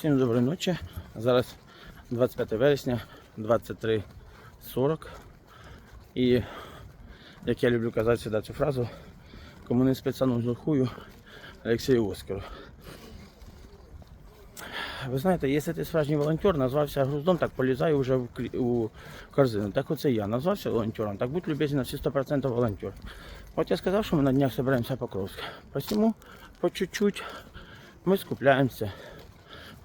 Всім доброї ночі. Зараз 25 вересня 23.40. І як я люблю казати сюди цю фразу, кому не спецану злохую Олексію Оскару. Ви знаєте, якщо ти справжній волонтер, назвався груздом, так полізаю вже в у корзину. Так оце я назвався волонтером, так будь любезний на всі 100% волонтер. От я сказав, що ми на днях збираємося по Покровськ. Посему по чуть-чуть ми скупляємося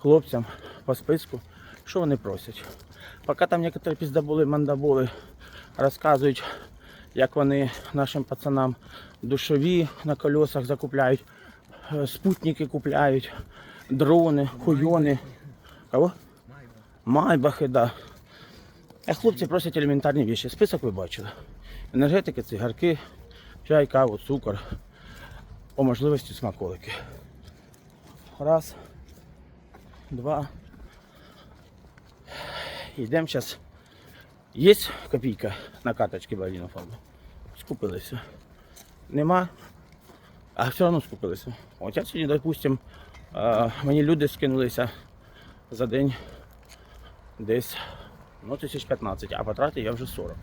хлопцям по списку, що вони просять. Поки там некоторі піздаболи, мандаболи розказують, як вони нашим пацанам душові на колесах закупляють, е, спутники купляють, дрони, хуйони. Кого? Майбахи, да. А хлопці просять елементарні речі. Список ви бачили. Енергетики, цигарки, чай, каву, цукор. По можливості смаколики. Раз, два. Йдемо зараз. Є копійка на карточці Баліна фонду? Скупилися. Нема. А все одно скупилися. От я сьогодні, допустим, е, мені люди скинулися за день десь ну, тисяч 15, а потратив я вже 40.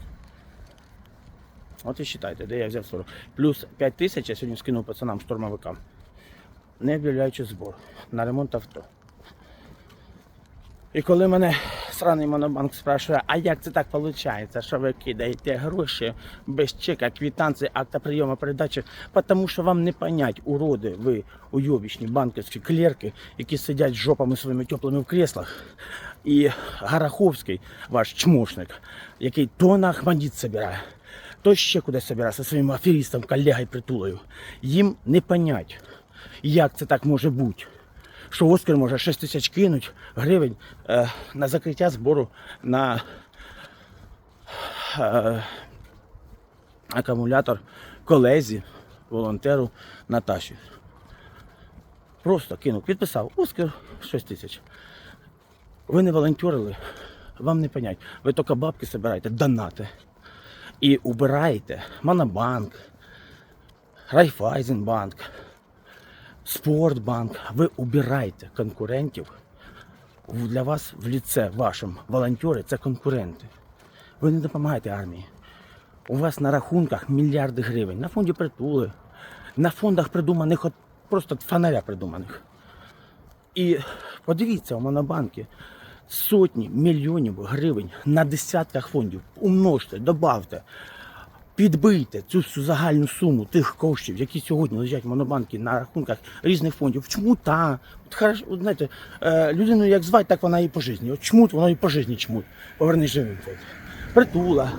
От і вважайте, де я взяв 40. Плюс 5 тисяч я сьогодні скинув пацанам штурмовикам, не об'являючи збор на ремонт авто. І коли мене сраний монобанк спрашує, а як це так виходить, що ви кидаєте гроші без чека, квитанції, акта прийому передачі, тому що вам не понять, уроди, ви уйобічні банківські клерки, які сидять з жопами своїми теплими в креслах, і Гараховський, ваш чмошник, який то на Ахмадіт собирає, то ще кудись собирає зі своїм аферістом, колегою притулою. Їм не понять, як це так може бути що Оскар може 6 тисяч кинуть гривень е, на закриття збору на е, акумулятор колезі, волонтеру Наташі. Просто кинув, підписав Оскар 6 тисяч. Ви не волонтерили, вам не понять. Ви тільки бабки збираєте, донати. І убираєте Монобанк, Райфайзенбанк, Спортбанк, ви убираєте конкурентів. Для вас в ліце вашим волонтери це конкуренти. Ви не допомагаєте армії. У вас на рахунках мільярди гривень, на фонді притули, на фондах придуманих, от просто фонаря придуманих. І подивіться, у Монобанки сотні мільйонів гривень на десятках фондів. Умножте, добавте, підбийте цю всю загальну суму тих коштів, які сьогодні лежать в монобанки на рахунках різних фондів. Чому та? От, хорошо, от, знаєте, е, людину як звати, так вона і по житті. От чмут, воно і по житті чмут. Поверни живим фонд. Притула.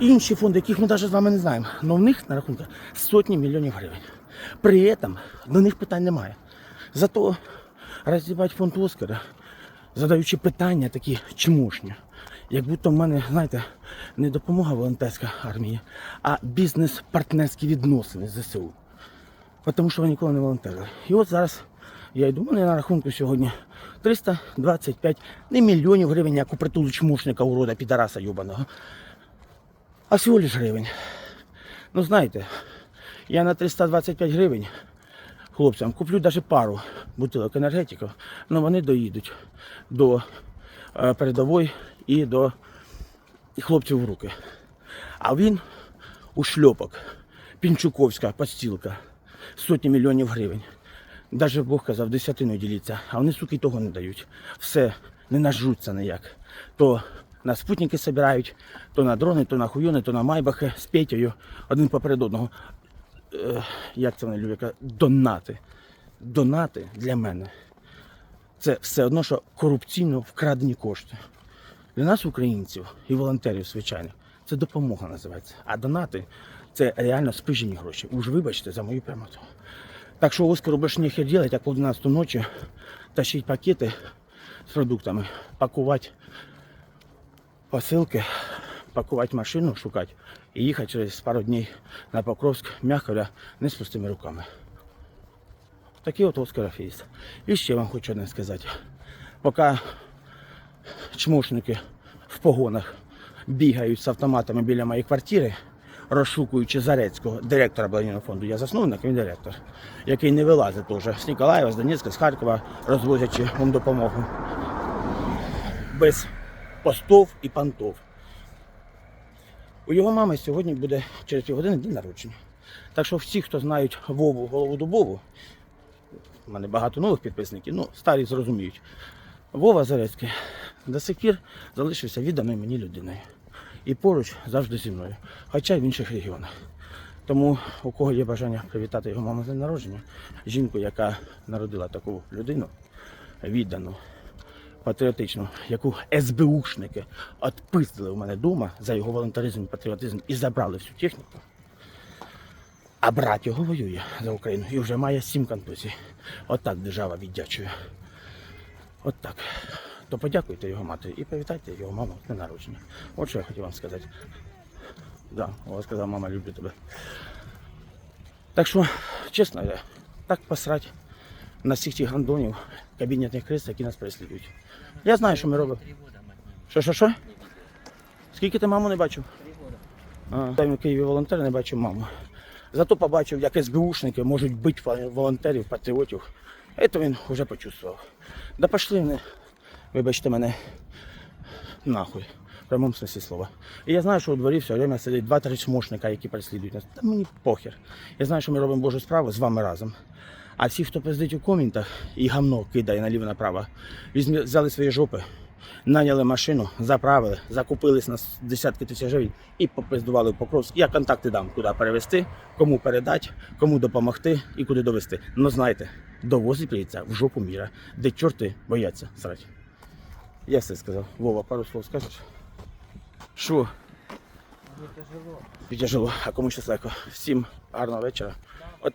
Інші фонди, яких ми навіть з вами не знаємо. Але в них на рахунках сотні мільйонів гривень. При цьому до них питань немає. Зато розібати фонд Оскара, задаючи питання такі чмошні. Як будто в мене, знаєте, не допомога волонтерська армії, а бізнес-партнерські відносини з ЗСУ. Тому що ви ніколи не волонтерили. І от зараз я йду, у мене на рахунку сьогодні 325 не мільйонів гривень, як у притулу чмошника урода підараса юбаного, а всього лиш гривень. Ну знаєте, я на 325 гривень хлопцям куплю навіть пару бутилок енергетиків, але вони доїдуть до е, передової і до хлопців в руки. А він у шльопок, пінчуковська подстілка, сотні мільйонів гривень. Даже Бог казав, десятину діліться, а вони, суки, того не дають. Все, не нажруться ніяк. То на спутники збирають, то на дрони, то на хуйони, то на майбахи з Петєю, один поперед одного. Е, як це вони люблять? Донати. Донати для мене. Це все одно, що корупційно вкрадені кошти. Для нас, українців і волонтерів, звичайно, це допомога називається. А донати це реально спижені гроші. Уж вибачте за мою прямоту. Так що Оскару більше нехер делать, як в 11 ночі тащить пакети з продуктами, пакувати посилки, пакувати машину, шукати і їхати через пару днів на Покровськ, м'яко не з пустими руками. Такий от Оскар Афеїст. І ще вам хочу одне сказати. Поки чмошники в погонах бігають з автоматами біля моєї квартири, розшукуючи Зарецького, директора благодійного фонду. Я засновник, він директор, який не вилазить теж з Ніколаєва, з Донецька, з Харкова, розвозячи вам допомогу. Без постов і пантов. У його мами сьогодні буде через півгодини день народження. Так що всі, хто знають Вову голову дубову, у мене багато нових підписників, ну, старі зрозуміють. Вова Зарецький до сих пір залишився відданою мені людиною. І поруч завжди зі мною, хоча й в інших регіонах. Тому у кого є бажання привітати його маму з днем народження, жінку, яка народила таку людину, віддану, патріотичну, яку СБУшники відпиздили у мене вдома за його волонтеризм і патріотизм і забрали всю техніку. А брат його воює за Україну і вже має сім контузій. Отак держава віддячує. От так. То подякуйте його матері і привітайте його маму днем народження. От що я хотів вам сказати. Да, Вова сказав, мама, люблю тебе. Так що, чесно, я так посрать на всіх тих гандонів, кабінетних криз, які нас переслідують. Я знаю, що ми робимо. Що, що, що? Скільки ти маму не бачив? А, там Києві волонтер не бачив маму. Зато побачив, як СБУшники можуть бити волонтерів, патріотів. Це він вже почувствував. Да пошли вони, вибачте мене, нахуй. В прямому смысле слова. І я знаю, що у дворі все время сидить два-три чмошника, які переслідують нас. Та мені похер. Я знаю, що ми робимо Божу справу з вами разом. А всі, хто пиздить у коментах і гамно кидає наліво-направо, візьмі- взяли свої жопи, наняли машину, заправили, закупились на десятки тисяч гривень і попиздували в Покровськ. Я контакти дам, куди перевезти, кому передати, кому допомогти і куди довести. Ну знайте, довозить прийдеться в жопу міра, де чорти бояться срать. Я все сказав. Вова, пару слов скажеш? Що? тяжело. І Тяжело, а кому щось легко. Всім гарного вечора. От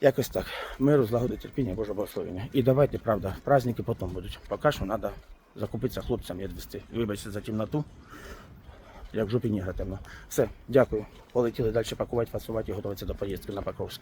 якось так. Миру, злагоди, терпіння, Боже благословення. І давайте, правда, праздники потім будуть. Поки що треба закупитися хлопцям і відвести. Вибачте за темноту. Як в жопі темно. Все, дякую. Полетіли далі пакувати, фасувати і готуватися до поїздки на Покровськ.